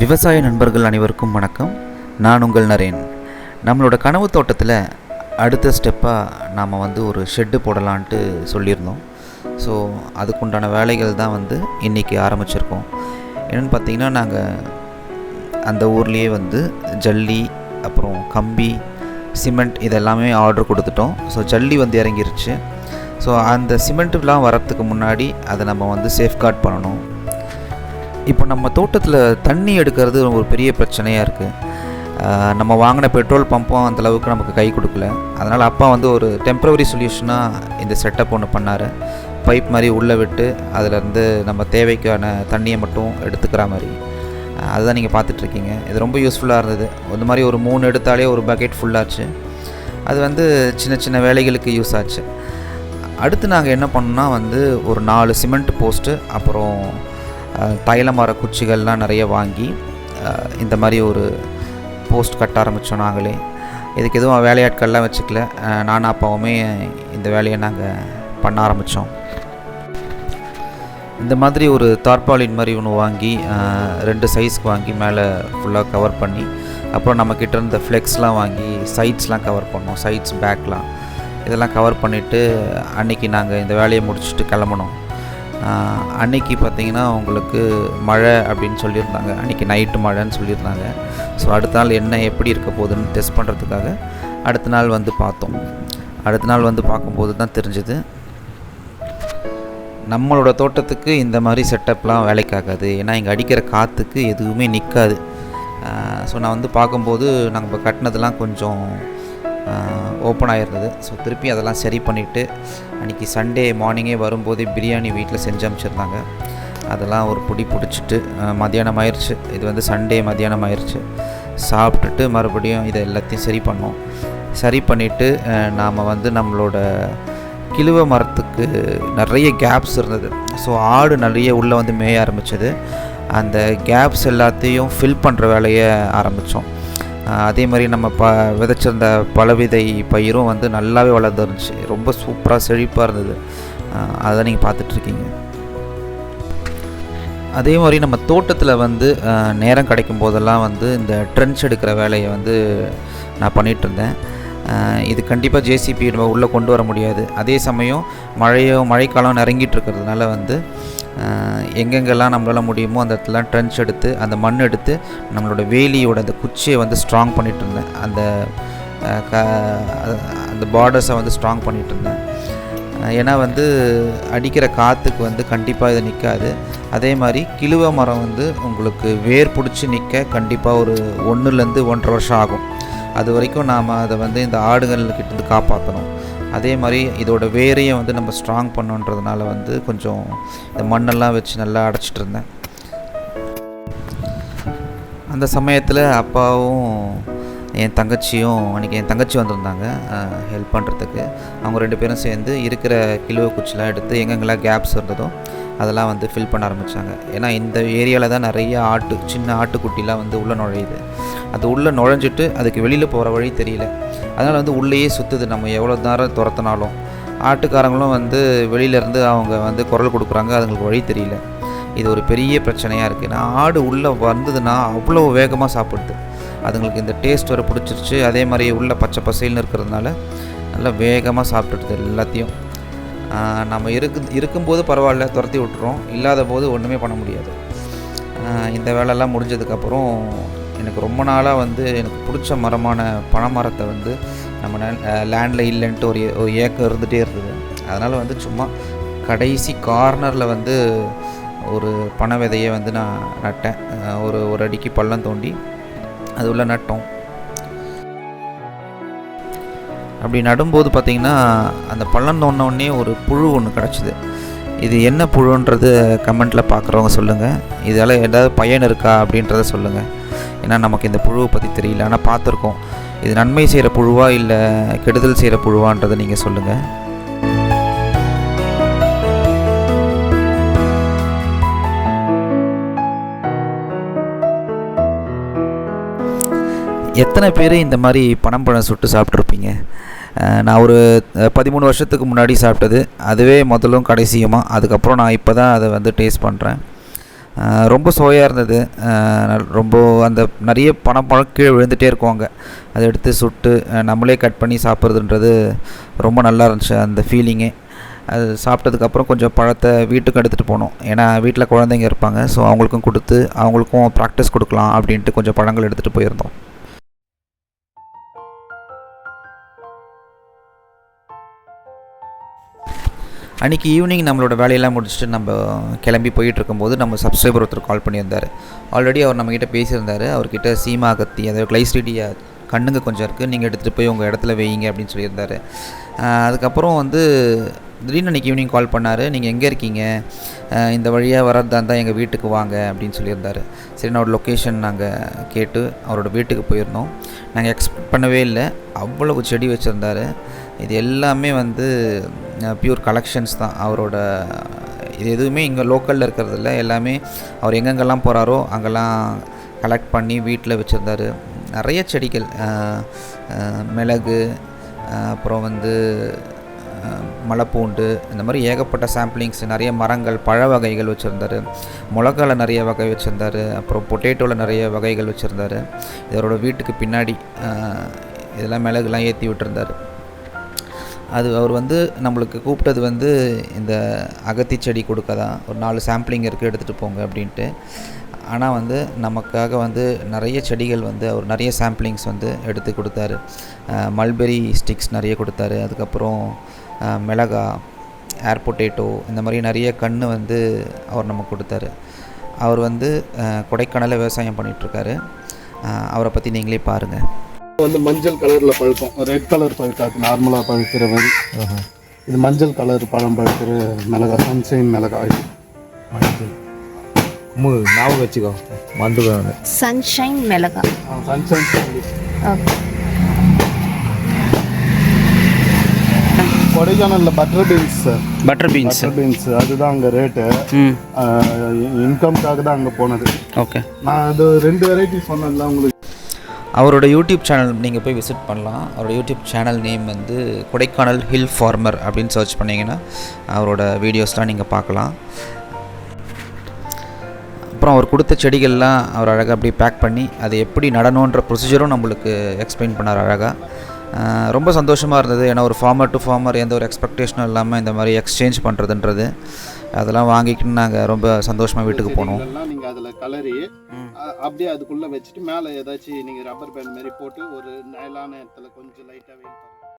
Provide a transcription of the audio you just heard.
விவசாய நண்பர்கள் அனைவருக்கும் வணக்கம். நான் உங்கள் நரேன். நம்மளோட கனவு தோட்டத்தில் அடுத்த ஸ்டெப்பாக நாம் வந்து ஒரு ஷெட்டு போடலான்ட்டு சொல்லியிருந்தோம். ஸோ அதுக்குண்டான வேலைகள் தான் வந்து இன்றைக்கி ஆரம்பிச்சிருக்கோம். என்னென்னு பார்த்தீங்கன்னா நாங்கள் அந்த ஊர்லேயே வந்து ஜல்லி அப்புறம் கம்பி சிமெண்ட் இதெல்லாமே ஆர்டர் கொடுத்துட்டோம். ஸோ ஜல்லி வந்து இறங்கிருச்சு. ஸோ அந்த சிமெண்ட்டுலாம் வரத்துக்கு முன்னாடி அதை நம்ம வந்து சேஃப்கார்ட் பண்ணணும். இப்போ நம்ம தோட்டத்தில் தண்ணி எடுக்கிறது ஒரு பெரிய பிரச்சனையாக இருக்குது நம்ம வாங்கின பெட்ரோல் பம்பும் அந்தளவுக்கு நமக்கு கை கொடுக்கல. அதனால் அப்பா வந்து ஒரு டெம்ப்ரவரி சொல்யூஷனாக இந்த செட்டப் ஒன்று பண்ணார். பைப் மாதிரி உள்ளே விட்டு அதிலேருந்து நம்ம தேவைக்கான தண்ணியை மட்டும் எடுத்துக்கிற மாதிரி. அதுதான் நீங்கள் பார்த்துட்ருக்கீங்க இது ரொம்ப யூஸ்ஃபுல்லாக இருந்தது. இந்த மாதிரி ஒரு மூணு எடுத்தாலே ஒரு பக்கெட் ஃபுல்லாச்சு அது வந்து சின்ன சின்ன வேலைகளுக்கு யூஸ் ஆச்சு. அடுத்து நாங்கள் என்ன பண்ணோம்னா வந்து ஒரு நாலு சிமெண்ட் போஸ்ட்டு அப்புறம் தைல மர குச்சிகள்லாம் நிறைய வாங்கி இந்த மாதிரி ஒரு போஸ்ட் கட்ட ஆரம்பித்தோம் நாங்களே. இதுக்கு எதுவும் வேலையாட்கள்லாம் வச்சுக்கல. நானும் அப்பாவுமே இந்த வேலையை நாங்கள் பண்ண ஆரம்பித்தோம் இந்த மாதிரி ஒரு தார்பாலின் மாதிரி ஒன்று வாங்கி ரெண்டு சைஸ்க்கு வாங்கி மேலே ஃபுல்லாக கவர் பண்ணி அப்புறம் நம்மக்கிட்ட இருந்த ஃப்ளெக்ஸ்லாம் வாங்கி சைட்ஸ்லாம் கவர் பண்ணோம். சைட்ஸ் பேக்லாம் இதெல்லாம் கவர் பண்ணிவிட்டு அன்னைக்கு நாங்கள் இந்த வேலையை முடிச்சுட்டு கிளம்புனோம். அன்னைக்கு பார்த்தீங்கன்னா உங்களுக்கு மழை அப்படின்னு சொல்லியிருந்தாங்க. அன்றைக்கி நைட்டு மழைன்னு சொல்லியிருந்தாங்க. ஸோ அடுத்த நாள் என்ன எப்படி இருக்க போகுதுன்னு டெஸ்ட் பண்ணுறதுக்காக அடுத்த நாள் வந்து பார்த்தோம். அடுத்த நாள் வந்து பார்க்கும்போது தான் தெரிஞ்சது. நம்மளோட தோட்டத்துக்கு இந்த மாதிரி செட்டப்லாம் வேலைக்காகாது. ஏன்னா இங்கே அடிக்கிற காற்றுக்கு எதுவுமே நிற்காது ஸோ நான் வந்து பார்க்கும்போது நாங்கள் இப்போ கட்டினதெல்லாம் கொஞ்சம் ஓப்பன் ஆகிருந்தது ஸோ திருப்பி அதெல்லாம் சரி பண்ணிவிட்டு அன்றைக்கி சண்டே மார்னிங்கே வரும்போதே பிரியாணி வீட்டில் செஞ்சு அமைச்சிருந்தாங்க அதெல்லாம் ஒரு பிடி பிடிச்சிட்டு மதியானம் மத்தியானம் ஆயிடுச்சு இது வந்து சண்டே மத்தியானம் ஆயிடுச்சு சாப்பிட்டுட்டு மறுபடியும் இதை எல்லாத்தையும் சரி பண்ணோம். சரி பண்ணிவிட்டு நாம் வந்து நம்மளோட கிழுவ மரத்துக்கு நிறைய கேப்ஸ் இருந்தது. ஸோ ஆடு நிறைய உள்ளே வந்து மேய ஆரம்பிச்சது. அந்த கேப்ஸ் எல்லாத்தையும் ஃபில் பண்ணுற வேலையை ஆரம்பித்தோம் அதே மாதிரி நம்ம ப விதைச்சிருந்த பலவிதை பயிரும் வந்து நல்லாவே வளர்ந்துருந்துச்சு. ரொம்ப சூப்பராக செழிப்பாக இருந்தது. அதை நீங்கள் பார்த்துட்ருக்கீங்க. அதே மாதிரி நம்ம தோட்டத்தில் வந்து நேரம் கிடைக்கும் போதெல்லாம் வந்து இந்த ட்ரென்ச் எடுக்கிற வேலையை வந்து நான் பண்ணிகிட்ருந்தேன் இது கண்டிப்பாக ஜேசிபி நம்ம உள்ளே கொண்டு வர முடியாது. அதே சமயம் மழையோ மழைக்காலம் நெருங்கிட்டு இருக்கிறதுனால வந்து எங்கெங்கெல்லாம் நம்மளால் முடியுமோ அந்த இடத்துல ட்ரென்ச் எடுத்து அந்த மண் எடுத்து நம்மளோட வேலியோட அந்த குச்சியை வந்து ஸ்ட்ராங் பண்ணிகிட்டு இருந்தேன். அந்த க அந்த பார்டர்ஸை வந்து ஸ்ட்ராங் பண்ணிகிட்டு இருந்தேன். ஏன்னா வந்து அடிக்கிற காற்றுக்கு வந்து கண்டிப்பாக இது நிற்காது அதே மாதிரி கிழுவ மரம் வந்து உங்களுக்கு வேர் பிடிச்சி நிற்க கண்டிப்பாக ஒரு ஒன்றுலேருந்து ஒன்றரை வருஷம் ஆகும். அது வரைக்கும் நாம் அதை வந்து இந்த ஆடுகள்கிட்டேருந்து காப்பாற்றணும் அதே மாதிரி இதோட வேரையை வந்து நம்ம ஸ்ட்ராங் பண்ணுன்றதுனால வந்து கொஞ்சம் இந்த மண்ணெல்லாம் வச்சு நல்லா அடைச்சிட்டு இருந்தேன். அந்த சமயத்தில் அப்பாவும் என் தங்கச்சியும் அன்றைக்கி என் தங்கச்சி வந்திருந்தாங்க ஹெல்ப் பண்ணுறதுக்கு அவங்க ரெண்டு பேரும் சேர்ந்து இருக்கிற கிலுவ குச்சிலாம் எடுத்து எங்கெங்கெல்லாம் கேப்ஸ் இருந்ததோ அதெல்லாம் வந்து ஃபில் பண்ண ஆரம்பித்தாங்க ஏன்னா இந்த ஏரியாவில் தான் நிறைய ஆட்டு சின்ன ஆட்டுக்குட்டிலாம் வந்து உள்ளே நுழையுது. அது உள்ளே நுழைஞ்சிட்டு அதுக்கு வெளியில் போகிற வழி தெரியல. அதனால் வந்து உள்ளேயே சுற்றுது நம்ம எவ்வளோ நேரம் துரத்தினாலும். ஆட்டுக்காரங்களும் வந்து வெளியிலேருந்து அவங்க வந்து குரல் கொடுக்குறாங்க. அதுங்களுக்கு வழி தெரியல. இது ஒரு பெரிய பிரச்சனையாக இருக்குது நான் ஆடு உள்ளே வந்ததுன்னா அவ்வளோ வேகமாக சாப்பிடுது. அதுங்களுக்கு இந்த டேஸ்ட் வர பிடிச்சிருச்சு. அதே மாதிரி உள்ள பச்சை பசைல்னு இருக்கிறதுனால நல்லா வேகமாக சாப்பிட்டுடுது எல்லாத்தையும். நம்ம இருக்கு இருக்கும்போது பரவாயில்ல துரத்தி விட்டுறோம். இல்லாத போது ஒன்றுமே பண்ண முடியாது. இந்த வேலையெல்லாம் முடிஞ்சதுக்கப்புறம் எனக்கு ரொம்ப நாளாக வந்து எனக்கு பிடிச்ச மரமான பனைமரத்தை வந்து நம்ம லேண்டில் இல்லைன்ட்டு ஒரு ஏ- ஒரு ஏக்கம் இருந்துகிட்டே இருந்தது. அதனால் வந்து சும்மா கடைசி கார்னரில் வந்து ஒரு பனை விதையை வந்து நான் நட்டேன். ஒரு ஒரு அடிக்கு பள்ளம் தோண்டி அது உள்ள நட்டோம். அப்படி நடும்போது பார்த்திங்கன்னா அந்த பள்ளம் தோண்டின ஒரு புழு ஒன்று கிடச்சிது. இது என்ன புழுன்றது கமெண்ட்டில் பார்க்குறவங்க சொல்லுங்கள் இதால் ஏதாவது பயன் இருக்கா அப்படின்றத சொல்லுங்கள் ஏன்னா நமக்கு இந்த புழுவை பற்றி தெரியல. ஆனால் பார்த்துருக்கோம். இது நன்மை செய்கிற புழுவா இல்லை கெடுதல் செய்கிற புழுவான்றதை நீங்கள் சொல்லுங்கள் எத்தனை பேர் இந்த மாதிரி பனம் பழம் சுட்டு சாப்பிட்ருப்பீங்க நான் ஒரு பதிமூணு வருஷத்துக்கு முன்னாடி சாப்பிட்டது. அதுவே முதலும் கடைசியுமா. அதுக்கப்புறம் நான் இப்போ தான் அதை வந்து டேஸ்ட் பண்ணுறேன் ரொம்ப சுவையாக இருந்தது. ரொம்ப அந்த நிறைய பணம் பழம் கீழே விழுந்துகிட்டே இருக்குவாங்க. அதை எடுத்து சுட்டு நம்மளே கட் பண்ணி சாப்பிட்றதுன்றது ரொம்ப நல்லா இருந்துச்சு அந்த ஃபீலிங்கே அது சாப்பிட்டதுக்கப்புறம் கொஞ்சம் பழத்தை வீட்டுக்கு எடுத்துகிட்டு போனோம். ஏன்னா வீட்டில் குழந்தைங்க இருப்பாங்க. ஸோ அவங்களுக்கும் கொடுத்து அவங்களுக்கும் ப்ராக்டிஸ் கொடுக்கலாம் அப்படின்ட்டு கொஞ்சம் பழங்கள் எடுத்துகிட்டு போயிருந்தோம். அன்றைக்கி ஈவினிங் நம்மளோட வேலையெல்லாம் முடிச்சுட்டு நம்ம கிளம்பி போயிட்டு இருக்கும்போது நம்ம சப்ஸ்கிரைபர் ஒருத்தர் கால் பண்ணியிருந்தார். ஆல்ரெடி அவர் நம்மக்கிட்ட பேசியிருந்தார். அவர்கிட்ட சீமா கத்தி அதாவது கிளைஸ்டீடியா கண்ணுங்க கொஞ்சம் இருக்குது நீங்கள் எடுத்துகிட்டு போய் உங்கள் இடத்துல வைங்க அப்படின்னு சொல்லியிருந்தார். அதுக்கப்புறம் வந்து திடீர்னு அன்றைக்கி ஈவினிங் கால் பண்ணார். நீங்கள் எங்கே இருக்கீங்க? இந்த வழியாக வரதா இருந்தால் எங்கள் வீட்டுக்கு வாங்க அப்படின்னு சொல்லியிருந்தார். சரி நான் ஒரு லொக்கேஷன் நாங்கள் கேட்டு அவரோட வீட்டுக்கு போயிருந்தோம். நாங்கள் எக்ஸ்பெக்ட் பண்ணவே இல்லை. அவ்வளவு செடி வச்சுருந்தாரு. இது எல்லாமே வந்து பியூர் கலெக்ஷன்ஸ் தான். அவரோட இது எதுவுமே இங்கே லோக்கலில் இருக்கிறதில்ல எல்லாமே அவர் எங்கெங்கெல்லாம் போகிறாரோ அங்கெல்லாம் கலெக்ட் பண்ணி வீட்டில் வச்சுருந்தாரு. நிறைய செடிகள் மிளகு அப்புறம் வந்து மலைப்பூண்டு இந்த மாதிரி ஏகப்பட்ட சாம்பிளிங்ஸ் நிறைய மரங்கள் பழ வகைகள் வச்சுருந்தாரு. மிளகால நிறைய வகை வச்சுருந்தாரு. அப்புறம் பொட்டேட்டோவில் நிறைய வகைகள் வச்சுருந்தாரு. இவரோட வீட்டுக்கு பின்னாடி இதெல்லாம் மிளகுலாம் ஏற்றி விட்டுருந்தார். அது அவர் வந்து நம்மளுக்கு கூப்பிட்டது வந்து இந்த அகத்தி செடி கொடுக்க தான் ஒரு நாலு சாம்பிளிங் இருக்குது எடுத்துகிட்டு போங்க அப்படின்ட்டு. ஆனால் வந்து நமக்காக வந்து நிறைய செடிகள் வந்து அவர் நிறைய சாம்பிளிங்ஸ் வந்து எடுத்து கொடுத்தாரு. மல்பெரி ஸ்டிக்ஸ் நிறைய கொடுத்தாரு. அதுக்கப்புறம் மிளகா ஏர் பொட்டேட்டோ இந்த மாதிரி நிறைய கன்று வந்து அவர் நமக்கு கொடுத்தாரு. அவர் வந்து கொடைக்கானலில் விவசாயம் பண்ணிகிட்ருக்காரு அவரை பற்றி நீங்களே பாருங்கள் வந்து மஞ்சள் கலர்ல பழுக்கும். ரெட் கலர் பழுக்காது நார்மலா பழுக்கிற மாதிரி. இது மஞ்சள் கலர் பழம் பழுக்கிற மிளகாய் சன்ஷைன் மிளகாய் மஞ்சள். ஞாபகம் வச்சுக்கோ. மறந்துடுவேன் சன்ஷைன் மிளகா. சன்ஷைன் ஓகே கொடைக்கானல்ல butter beans sir butter beans butter beans அதுதான் அங்கே ரேட்டு ம். இன்கம்காக தான் அங்கே போனது. ஓகே நான் அது ரெண்டு வெரைட்டி சொன்னேன்ல உங்களுக்கு. அவரோட யூடியூப் சேனல் நீங்கள் போய் விசிட் பண்ணலாம். அவரோட யூடியூப் சேனல் நேம் வந்து கொடைக்கானல் ஹில் ஃபார்மர் அப்படின்னு சர்ச் பண்ணிங்கன்னா அவரோட வீடியோஸ்லாம் நீங்கள் பார்க்கலாம். அப்புறம் அவர் கொடுத்த செடிகள்லாம் அவர் அழகாக அப்படியே பேக் பண்ணி அது எப்படி நடணுன்ற ப்ரொசீஜரும் நம்மளுக்கு எக்ஸ்பிளைன் பண்ணார் அழகாக ரொம்ப சந்தோஷமாக இருந்தது. ஏன்னா ஒரு ஃபார்மர் டு ஃபார்மர் எந்த ஒரு எக்ஸ்பெக்டேஷனும் இல்லாமல் இந்த மாதிரி எக்ஸ்சேஞ்ச் பண்ணுறதுன்றது அதெல்லாம் வாங்கிக்கிட்டு நாங்கள் ரொம்ப சந்தோஷமாக வீட்டுக்கு போனோம். எல்லாம் நீங்க அதுல கலரி அப்படியே அதுக்குள்ள வச்சுட்டு மேல ஏதாச்சும் நீங்க ரப்பர் பேண்ட் மாதிரி போட்டு ஒரு நயலான இடத்துல கொஞ்சம் லைட்டா வெயில்